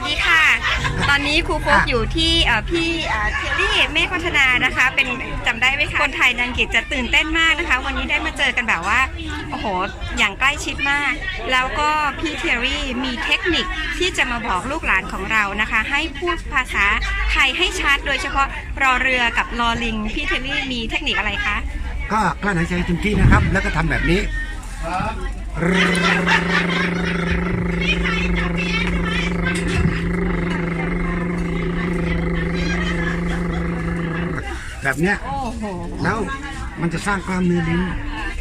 วัสดีค่ะ ตอนนี้ครูโฟกอยู่ที่เอ่อพี่เอ่อเทลลี่เมฆพัฒนานะคะ เป็นจำได้ไหมคะคนไทยในอังกฤษจะตื่นเต้นมากนะคะ วันนี้ได้มาเจอกันแบบว่าโอ้โหอย่างใกล้ชิดมาก แล้วก็พี่เทลลี่มีเทคนิคที่จะมาบอกลูกหลานของเรานะคะ ให้พูดภาษาไทยให้ชัดโดยเฉพาะรอเรือกับลอลิงพี่เทลลี่มีเทคนิคอะไรคะ ก็กลั้นหายใจเต็มที่นะครับ แล้วก็ทำแบบนี้ แบบเนี้ย โอ้โห แล้วมันจะสร้างกล้ามเนื้อลิ้น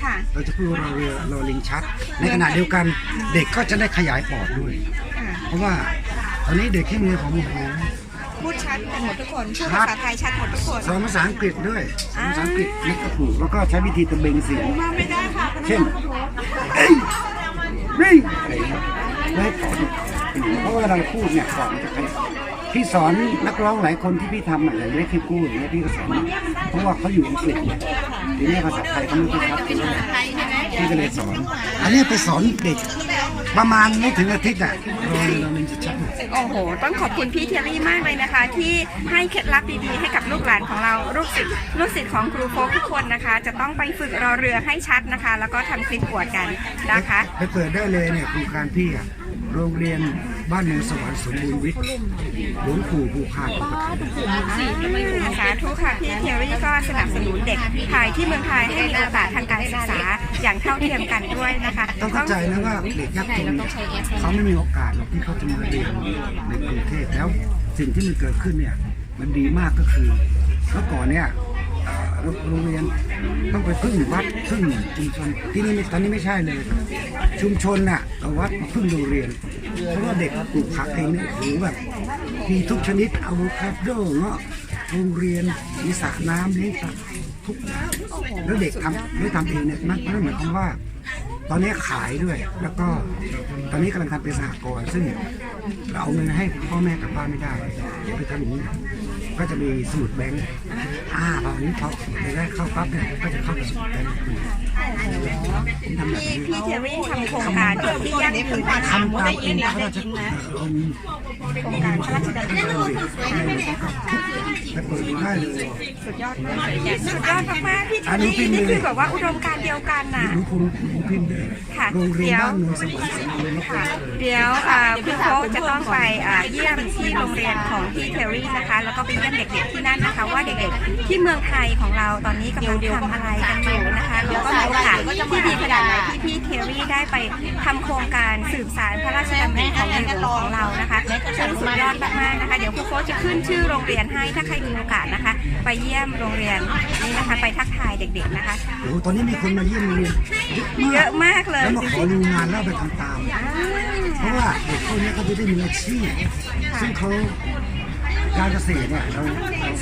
ค่ะ เราจะพูดว่าเราเรือเราลิงชัด ในขณะเดียวกันเด็กก็จะได้ขยายปอดด้วย ค่ะ เพราะว่าตอนนี้เด็กที่มีผมโอ้โห พูดชัดกันหมดทุกคน พูดภาษาไทยชัดหมดทุกคน สอนภาษาอังกฤษด้วยสอนภาษาอังกฤษนี่ก็ถูกแล้วก็ใช้วิธีตะเบงเสียง มาไม่ได้ค่ะเช่นเอ้ยนี่อะไรอย่างเงี้ยไม่ให้ปอดเพราะว่าเวลาเราพูดเนี่ยปอดมันจะขยับ พี่สอนนักร้องหลายคนที่พี่ทำอะอย่างเล็กคือกู้อย่างเงี้ยพี่ก็สอนเพราะว่าเขาอยู่อังกฤษเนี่ยทีนี้ภาษาไทยเขาไม่ค่อยชัดพี่ก็เลยสอน อันนี้ไปสอนเด็ก ประมาณไม่ถึงอาทิตย์อะรอเรามันจะชัดหน่อยโอ้โห ต้องขอบคุณพี่เทยรี่มากเลยนะคะ ที่ให้เคล็ดลับดีๆให้กับลูกหลานของเราลูกศิษย์ลูกศิษย์ของครูโฟกทุกคนนะคะ จะต้องไปฝึกรอเรือให้ชัดนะคะ แล้วก็ทำคลิปอวดกันนะคะ ไปเปิดได้เลยเนี่ยโครงการพี่อะ โรงเรียนบ้านเมืองสวรรค์สมบูรณ์วิทย์หลวงปู่ผู้พานอุปถัมภ์สาธุค่ะพี่เทยรี่ก็สนับสนุนเด็กไทยที่เมืองไทยให้มีโอกาสทางการศึกษาอย่างเท่าเทียมกันด้วยนะคะต้องเข้าใจนะว่าเด็กยากจนเนี่ยเขาไม่มีโอกาสหรอกที่เขาจะมาเรียนในกรุงเทพแล้ว สิ่งที่มันเกิดขึ้นเนี่ยมันดีมากก็คือเมื่อก่อนเนี่ยเอ่อ โรงเรียนต้องไปพึ่งวัดพึ่งชุมชนที่นี่ตอนนี้ไม่ใช่เลย ชุมชนน่ะกับวัดมาพึ่งโรงเรียน เพราะว่าเด็กปลูกผักเองเนี่ยโอ้โหแบบมีทุกชนิดอะโวคาโดเงาะโรงเรียนมีสระน้ำเลี้ยงสัตว์ทุกอย่างแล้วเด็กทำไม่ทำเองเนี่ยมันนั่นหมายความว่า ตอนนี้ขายด้วย แล้วก็ตอนนี้กำลังทำเป็นสหกรณ์ซึ่งเราเอาเงินให้พ่อแม่กลับบ้านไม่ได้ไปทำอย่างนี้ก็จะมีสมุดแบงค์ อ่าพอนนี้พอได้เข้าปั๊บเนี่ยก็จะเข้าไปสมุดแบงค์ผมทำแบบ พี่พี่เทยรี่ทำโครงการที่ยั่งยืนทำตามองค์พระราชองค์โครงการพระราชดำเนินไปเปิดดูได้ยสุดยอดมากสุดยอดมากๆพี่เทอัยนนี้รี่นี่คือแบบว่าอุดมการณ์เดียวกันน่ะค่ะเดี๋ยวเมืองสวรรค์สมบูรณ์ค่ะเดี๋ยวคุณโฟกจะต้องไปเยี่ยมที่โรงเรียนของพี่เทอรี่นะคะ แล้วก็ไปเยี่ยมเด็กๆที่นั่นนะคะ ว่าเด็กๆที่เมืองไทยของเราตอนนี้กำลังทำอะไรกันอยู่นะคะแล้วก็ ที่ดีขนาดไหนที่พี่เทอรี่ได้ไปทำโครงการสืบสารพระราชดำริของในหลวงของเรานะคะซึ่งสุดยอดมากๆนะคะ เดี๋ยวคุณโฟกจะขึ้นชื่อโรงเรียนให้ถ้าใครมีโอกาสนะคะ ไปเยี่ยมโรงเรียนนี่นะคะ ไปทักทายเด็กๆนะคะ โอ้โหตอนนี้มีคนมาเยี่ยมโรงเรียนเยอะมากเลยแล้วมาจขริองดูงานแล้วไปทำตามๆอ่าเพราะว่าเด็กพวกนี้เขาจะได้มีอาชีพซึ่งเขาการเกษตรเนี่ยเรา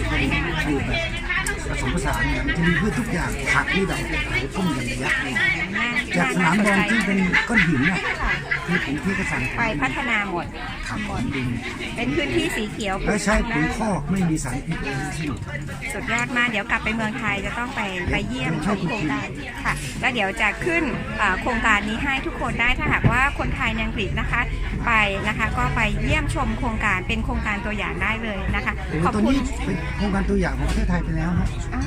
เราเป็นปลูกแบบ ผสมผสานเนี่ยมันจะมีพืชทุกอย่างผักนี่แบบโอ้โหต้มอย่างยักษ์เลยจากสนามบอลที่เป็นก้อนหินเนี่ย ที่ผมที่กระสังไปพัฒนาหมดทำบอลดินเป็นพื้นที่สีเขียวและใช้ปุ๋ยคอกไม่มีสารพิษเลยทั้งสิ้นสุดยอดมากเดี๋ยวกลับไปเมืองไทยจะต้องไปไปเยี่ยมชมโครงการค่ะ แล้วเดี๋ยวจะขึ้นอ่าโครงการนี้ให้ทุกคนได้ถ้าหากว่าคนไทยในอังกฤษนะคะ ไปนะคะก็ไปเยี่ยมชมโครงการเป็นโครงการตัวอย่างได้เลยนะคะโอ้โหขอบตอนคุณนี้เป็นโครงการตัวอย่างของประเทศไทยไปแล้วครับอ่า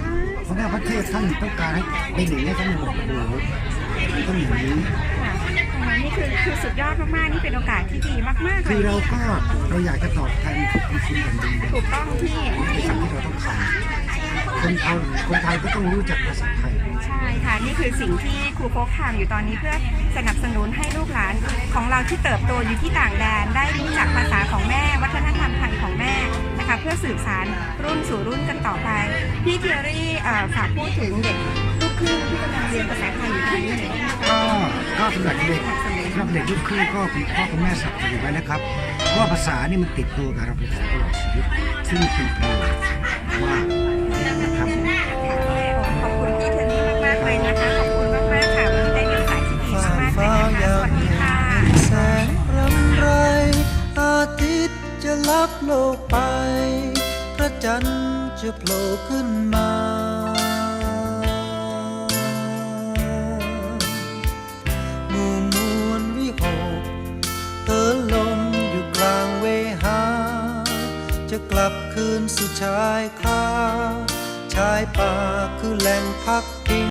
เพราะว่าประเทศท่านต้องการให้เป็นอย่างนี้ท่านบอกโอ้โหมันต้องอย่างนี้ค่ะตรง นั้นนี่คือคือสุดยอดมากๆ นี่เป็นโอกาสที่ดีมากๆเลคืยอเราก็เราอยากจะตอบแทนคุณคุณแผ่นดินถูกต้องที่เป็นสิ่งที่เราต้องทำคนไทยคนไทยก็ต้องรู้จักภาษาไทย ใช่ค่ะ นี่คือสิ่งที่ครูโฟกทำอยู่ตอนนี้เพื่อสนับสนุนให้ลูกหลานของเราที่เติบโตอยู่ที่ต่างแดน ได้รู้จักภาษาของแม่ วัฒนธรรมไทยของแม่นะคะ เพื่อสื่อสารรุ่นสู่รุ่นกันต่อไป พี่เทียรี่เอ่อฝากพูดถึงเด็กลูก ครึ่งที่กำลังเรียนภาษาไทยอยู่ที่นี่ก็ก็สำหรับเด็กสำหรับเด็กลูกครึ่งก็คุณพ่อคุณแม่สับสนุนไว้นะครับเพราะว่าภาษานี่มันติดตัวกับเราไปตลอดชีวิตซึ่งเป็นประโยชน์มากนะครับขอบคุณพี่เทยรี่มากๆเลยนะคะ ขอบคุณมากๆค่ะวันนี้ได้มีโอกาสที่ดีมากเลยนะคะสวัสดีค่ะแสงรำไรอาทิตย์จะลับโลกไป พระจันทร์จะโผล่ขึ้นมาะกลับคืนสู่ชายคาชายป่าคือแหล่งพักพิง